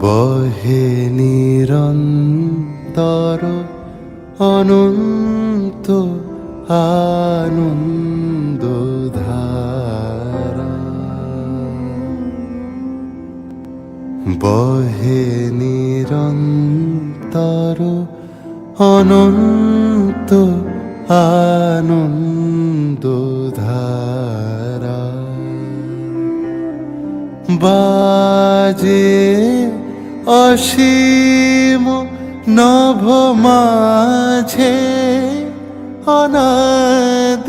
বহে নিরন্তর অনন্ত আনন্দ বহে নিরন্তর অনন্ত আনন্দ ধারা। বাজে অসীম নভ মাঝে অনাদিরব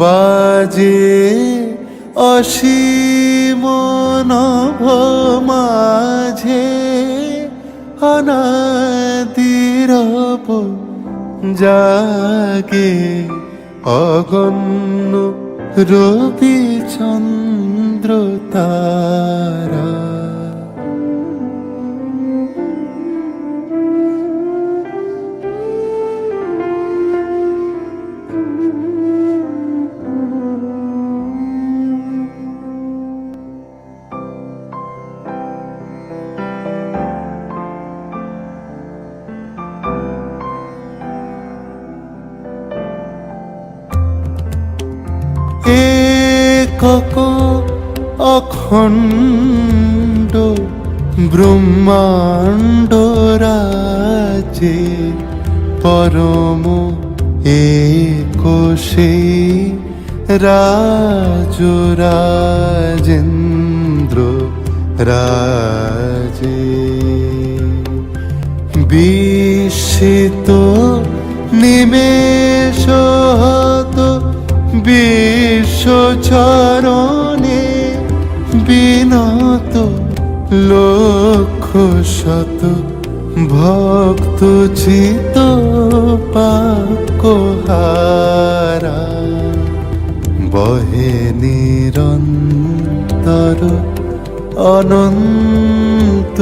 বাজে অসীম নভ মাঝে অনাদিরব জাগে অগণ্য রবি চন্দ্র তারা। একক অখণ্ড ব্রহ্মাণ্ড রাজে পরম একোষে রাজ রাজেন্দ্র রাজে। বিস্মিত নিমেষ বিশ্বচরণে বিনত লক্ষ শত ভক্ত চিত পাকহারা বহে নিরন্তর অনন্ত